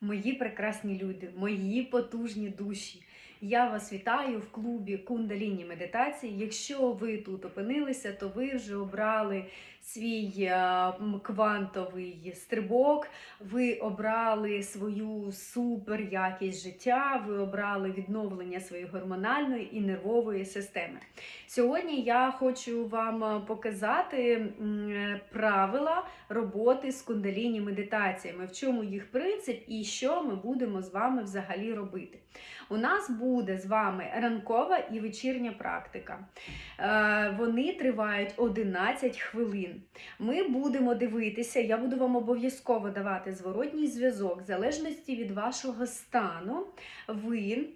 Мої прекрасні люди, мої потужні душі. Я вас вітаю в клубі Кундаліні Медитації. Якщо ви тут опинилися, то ви вже обрали свій е, квантовий стрибок, ви обрали свою супер якість життя, ви обрали відновлення своєї гормональної і нервової системи. Сьогодні я хочу вам е, показати правила роботи з кундаліні медитаціями, в чому їх принцип і що ми будемо з вами взагалі робити. У нас буде з вами ранкова і вечірня практика. Е, Вони тривають 11 хвилин. Ми будемо дивитися, я буду вам обов'язково давати зворотній зв'язок, в залежності від вашого стану. Ви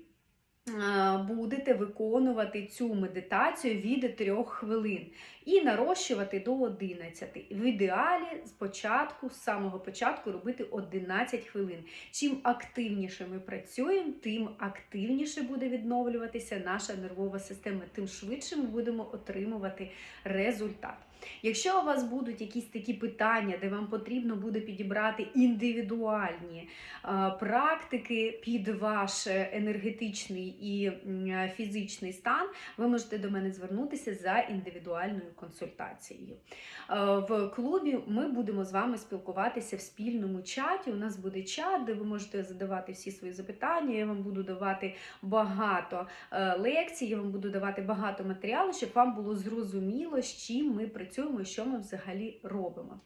будете виконувати цю медитацію від 3 хвилин і нарощувати до 11. В ідеалі спочатку, з самого початку робити 11 хвилин. Чим активніше ми працюємо, тим активніше буде відновлюватися наша нервова система, тим швидше ми будемо отримувати результат. Якщо у вас будуть якісь такі питання, де вам потрібно буде підібрати індивідуальні е, практики під ваш енергетичний і фізичний стан, ви можете до мене звернутися за індивідуальною консультацією. Е, В клубі ми будемо з вами спілкуватися в спільному чаті. У нас буде чат, де ви можете задавати всі свої запитання. Я вам буду давати багато е, лекцій, я вам буду давати багато матеріалу, щоб вам було зрозуміло, з чим ми працюємо і що ми взагалі робимо.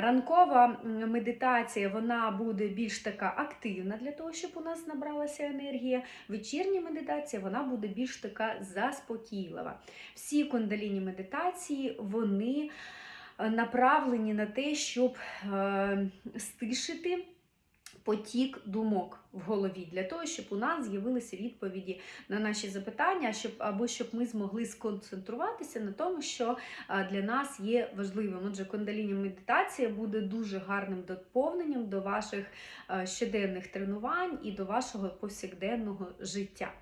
Ранкова медитація вона буде більш така активна для того, щоб у нас набралася енергія. Вечірня медитація вона буде більш така заспокійлива. Всі кундаліні медитації вони е, направлені на те, щоб е, стишити потік думок в голові, для того, щоб у нас з'явилися відповіді на наші запитання, щоб або щоб ми змогли сконцентруватися на тому, що е, для нас є важливим. Отже, кундаліні медитація буде дуже гарним доповненням до ваших е, щоденних тренувань і до вашого повсякденного життя.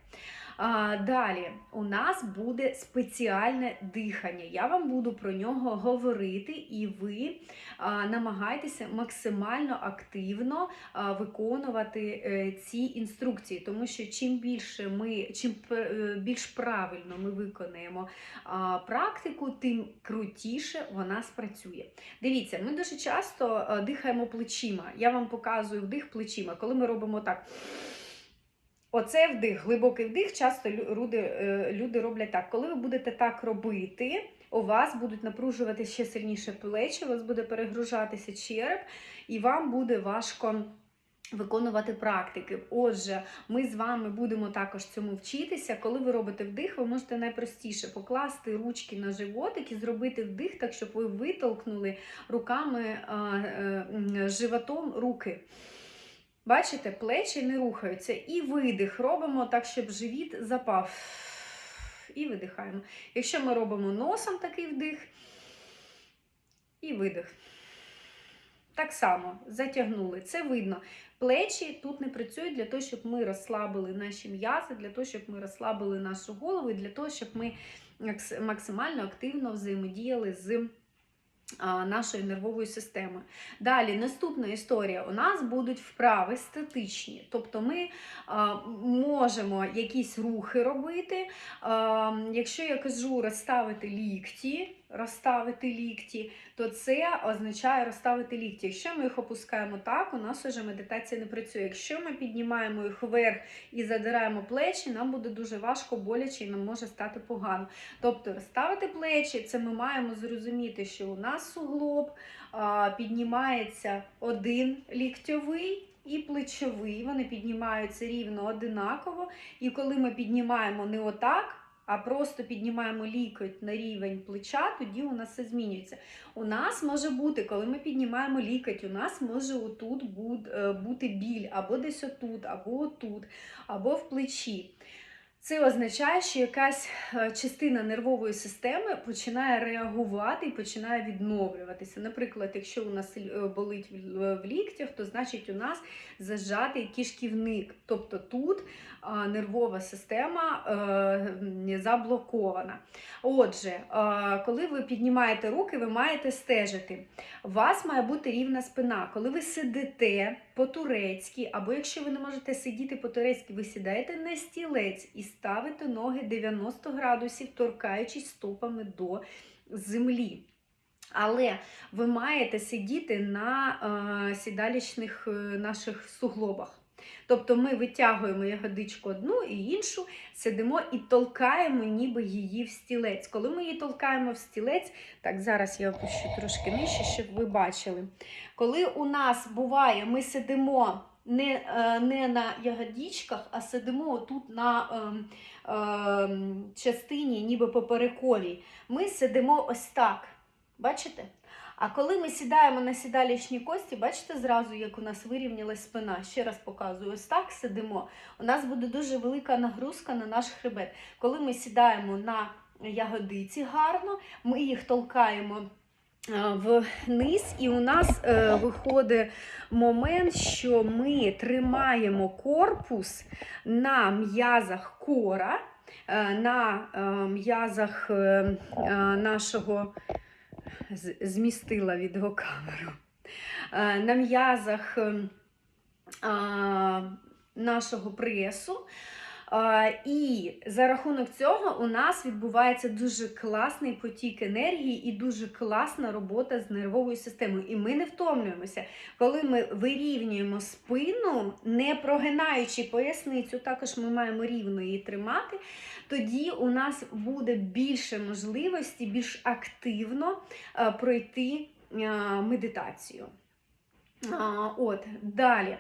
А, Далі у нас буде спеціальне дихання. Я вам буду про нього говорити, і ви а, намагайтеся максимально активно а, виконувати е, ці інструкції, тому що чим більше ми, чим е, більш правильно ми виконаємо а, практику, тим крутіше вона спрацює. Дивіться, ми дуже часто е, дихаємо плечима. Я вам показую вдих плечима, коли ми робимо так. Оце вдих, глибокий вдих. Часто люди, е, люди роблять так. Коли ви будете так робити, у вас будуть напружувати ще сильніше плечі, у вас буде перегружатися череп, і вам буде важко. Виконувати практики. Отже, ми з вами будемо також цьому вчитися. Коли ви робите вдих, ви можете найпростіше покласти ручки на животик і зробити вдих так, щоб ви витолкнули руками, е, животом руки. Бачите, плечі не рухаються. І видих робимо так, щоб живіт запав. І видихаємо. Якщо ми робимо носом такий вдих і видих. Так само затягнули. Це видно. Плечі тут не працюють для того, щоб ми розслабили наші м'язи, для того, щоб ми розслабили нашу голову, і для того, щоб ми максимально активно взаємодіяли з а, нервової системи. Далі, наступна історія. У нас будуть вправи статичні, тобто ми а, можемо якісь рухи робити. А, якщо я кажу розставити лікті, розставити лікті, то це означає розставити лікті. Якщо ми їх опускаємо так, у нас вже медитація не працює. Якщо ми піднімаємо їх вверх і задираємо плечі, нам буде дуже важко, боляче і нам може стати погано. Тобто розставити плечі, це ми маємо зрозуміти, що у нас суглоб піднімається один ліктьовий. І плечовий, вони піднімаються рівно одинаково. І коли ми піднімаємо не отак, а просто піднімаємо лікоть на рівень плеча, тоді у нас все змінюється. У нас може бути, коли ми піднімаємо лікоть, у нас може отут е, бути біль, або десь отут, або отут, або в плечі. Це означає, що якась е, частина нервової системи починає реагувати і починає відновлюватися. Наприклад, якщо у нас е, болить в ліктях, то значить у нас зажатий кишківник. Тобто тут нервова система е, заблокована. Отже, коли ви піднімаєте руки, ви маєте стежити. У вас має бути рівна спина. Коли ви сидите, по-турецьки, або якщо ви не можете сидіти по-турецьки, ви сідаєте на стілець і ставите ноги 90 градусів, торкаючись стопами до землі. Але ви маєте сидіти на е, сідалічних е, наших суглобах. Тобто ми витягуємо ягодичку одну і іншу, сидимо і толкаємо ніби її в стілець. Коли ми її толкаємо в стілець, так зараз я опущу трошки нижче, щоб ви бачили. Коли у нас буває, ми сидимо не, е, не на ягодичках, а сидимо тут на ем, ем, частині, ніби поперековій, ми сидимо ось так. Бачите? А коли ми сідаємо на сідалічні кості, бачите зразу, як у нас вирівнялась спина. Ще раз показую, ось так сидимо. У нас буде дуже велика нагрузка на наш хребет. Коли ми сідаємо на ягодиці гарно, ми їх толкаємо е, вниз, і у нас е, виходить момент, що ми тримаємо корпус на м'язах кора, е, на е, м'язах е, е, нашого змістила відеокамеру. Е, На м'язах е, нашого пресу. І за рахунок цього у нас відбувається дуже класний потік енергії і дуже класна робота з нервовою системою. І ми не втомлюємося. Коли ми вирівнюємо спину, не прогинаючи поясницю, також ми маємо рівно її тримати. Тоді у нас буде більше можливості більш активно пройти медитацію. От, далі.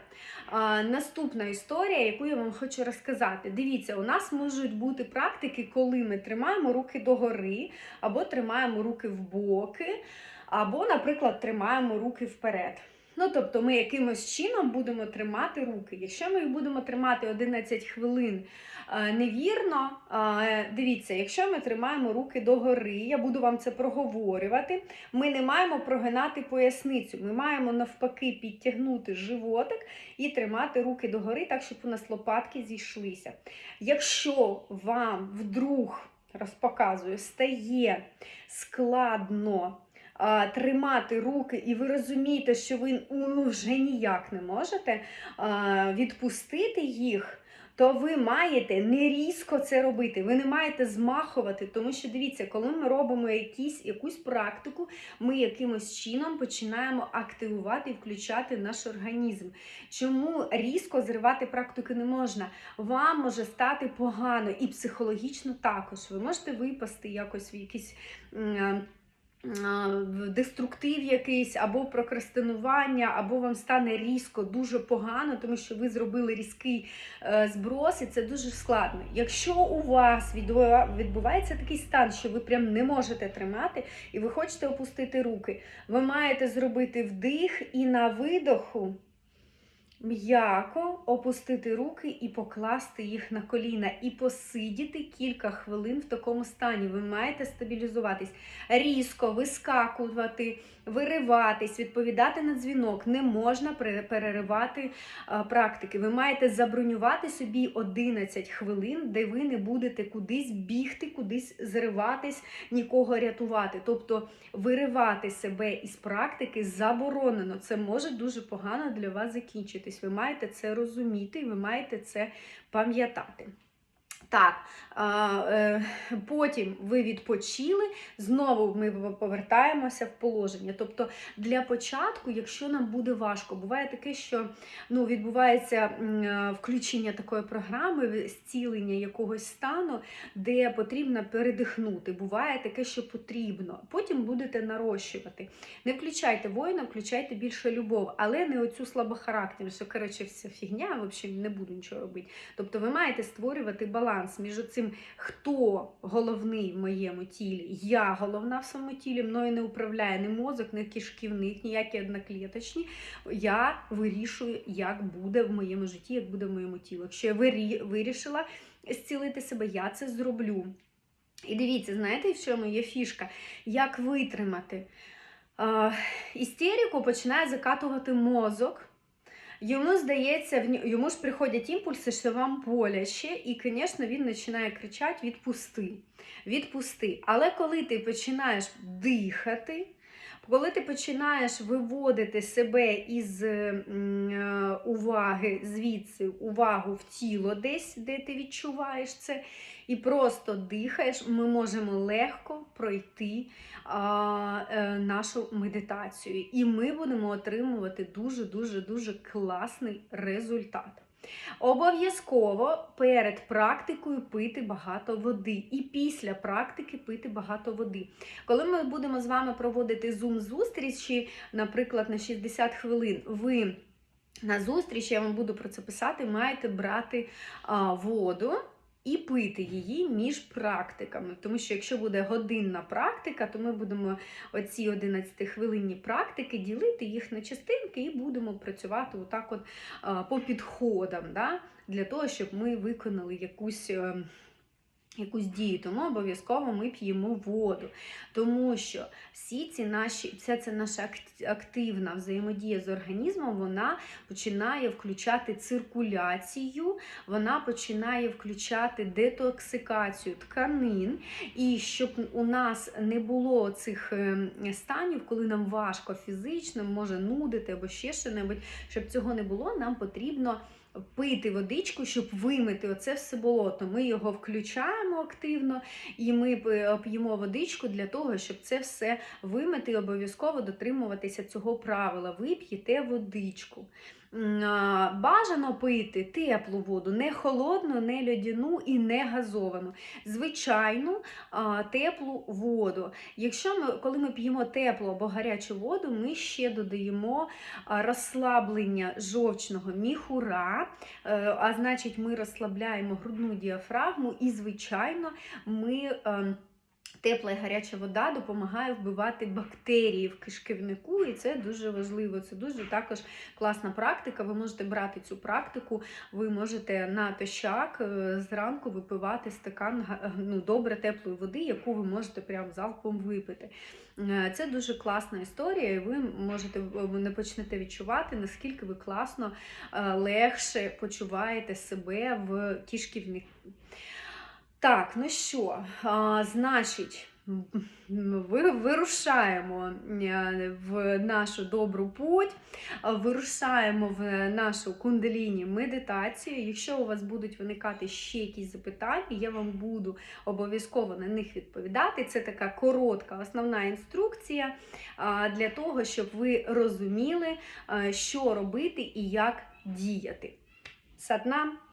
Наступна історія, яку я вам хочу розказати. Дивіться, у нас можуть бути практики, коли ми тримаємо руки догори, або тримаємо руки в боки, або, наприклад, тримаємо руки вперед. Ну, тобто ми якимось чином будемо тримати руки. Якщо ми їх будемо тримати 11 хвилин е, невірно, е, дивіться, якщо ми тримаємо руки догори, я буду вам це проговорювати. Ми не маємо прогинати поясницю. Ми маємо навпаки підтягнути животик і тримати руки догори, так, щоб у нас лопатки зійшлися. Якщо вам вдруг розпоказую, стає складно а, тримати руки, і ви розумієте, що ви ну, вже ніяк не можете а, відпустити їх. То ви маєте не різко це робити, ви не маєте змахувати, тому що дивіться, коли ми робимо якісь, якусь практику, ми якимось чином починаємо активувати і включати наш організм. Чому різко зривати практики не можна? Вам може стати погано і психологічно також. Ви можете випасти якось в в деструктив якийсь, або прокрастинування, або вам стане різко дуже погано, тому що ви зробили різкий е, зброс, і це дуже складно. Якщо у вас відбувається такий стан, що ви прям не можете тримати, і ви хочете опустити руки, ви маєте зробити вдих і на видоху. М'яко опустити руки і покласти їх на коліна, і посидіти кілька хвилин в такому стані. Ви маєте стабілізуватись, різко вискакувати, вириватись, відповідати на дзвінок. Не можна пере- переривати практики. Ви маєте забронювати собі 11 хвилин, де ви не будете кудись бігти, кудись зриватись, нікого рятувати. Тобто виривати себе із практики заборонено. Це може дуже погано для вас закінчитись. Ви маєте це розуміти і ви маєте це пам'ятати. Так, е, потім ви відпочили, знову ми повертаємося в положення. Тобто для початку, якщо нам буде важко, буває таке, що ну, відбувається е, включення такої програми, зцілення якогось стану, де потрібно передихнути. Буває таке, що потрібно. Потім будете нарощувати. Не включайте воїна, включайте більше любов, але не оцю слабохарактерну, що коротше вся фігня, в общем, не буду нічого робити. Тобто ви маєте створювати баланс між цим, хто головний в моєму тілі. Я головна в своєму тілі, мною не управляє ні мозок, ні кишківник, ніякі одноклеточні. Я вирішую, як буде в моєму житті, як буде в моєму тілі. Якщо я вирішила зцілити себе, я це зроблю. І дивіться, знаєте, в чому є фішка? Як витримати? Е, істерику починає закатувати мозок. Йому здається, йому ж приходять імпульси, що вам боляче, і, звісно, він починає кричати: відпусти, відпусти. Але коли ти починаєш дихати, Коли ти починаєш виводити себе із е, уваги звідси, увагу в тіло десь, де ти відчуваєш це, і просто дихаєш, ми можемо легко пройти а, е, нашу медитацію. І ми будемо отримувати дуже-дуже дуже класний результат. Обов'язково перед практикою пити багато води, і після практики пити багато води. Коли ми будемо з вами проводити зум-зустрічі, наприклад, на 60 хвилин, ви на зустріч, я вам буду про це писати, маєте брати а, воду. І пити її між практиками. Тому що якщо буде годинна практика, то ми будемо оці 11 хвилинні практики ділити їх на частинки і будемо працювати отак от по підходам, да? для того, щоб ми виконали якусь. Якусь дію, тому обов'язково ми п'ємо воду, тому що всі ці наші, вся ця наша активна взаємодія з організмом, вона починає включати циркуляцію, вона починає включати детоксикацію тканин. І щоб у нас не було цих ем, станів, коли нам важко фізично, може нудити або ще що-небудь, щоб цього не було, нам потрібно пити водичку, щоб вимити оце все болото. Ми його включаємо активно і ми п- п'ємо водичку для того, щоб це все вимити і обов'язково дотримуватися цього правила. Ви п'єте водичку. Бажано пити теплу воду, не холодну, не льодяну і не газовану. Звичайну теплу воду. Якщо ми, коли ми п'ємо теплу або гарячу воду, ми ще додаємо розслаблення жовчного міхура, е, а значить, ми розслабляємо грудну діафрагму, і, звичайно, ми. Тепла і гаряча вода допомагає вбивати бактерії в кишківнику, і це дуже важливо. Це дуже також класна практика. Ви можете брати цю практику, ви можете натощак е, зранку випивати стакан ну, добре теплої води, яку ви можете прям залпом випити. Е, Це дуже класна історія, і ви можете е, не почнете відчувати, наскільки ви класно е, легше почуваєте себе в кишківнику. Так, ну що, а, значить, ви, вирушаємо е, в нашу добру путь, вирушаємо в нашу кундаліні медитацію. Якщо у вас будуть виникати ще якісь запитання, я вам буду обов'язково на них відповідати. Це така коротка основна інструкція для того, щоб ви розуміли, що робити і як діяти. Сатнам!